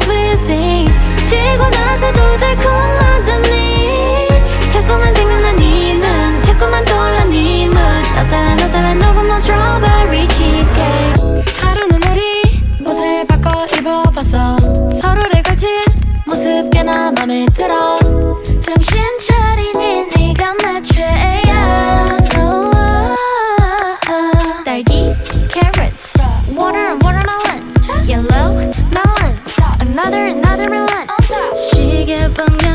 good things. 지고 나서도 달콤하다니 자꾸만 생각나 네눈. 자꾸만 떠올라 따라 너 따라 녹음한 strawberry cheesecake. 하루는 우리 옷을 바꿔 입어봤어. 서로를 걸친 모습 꽤나 맘에 들어 Bang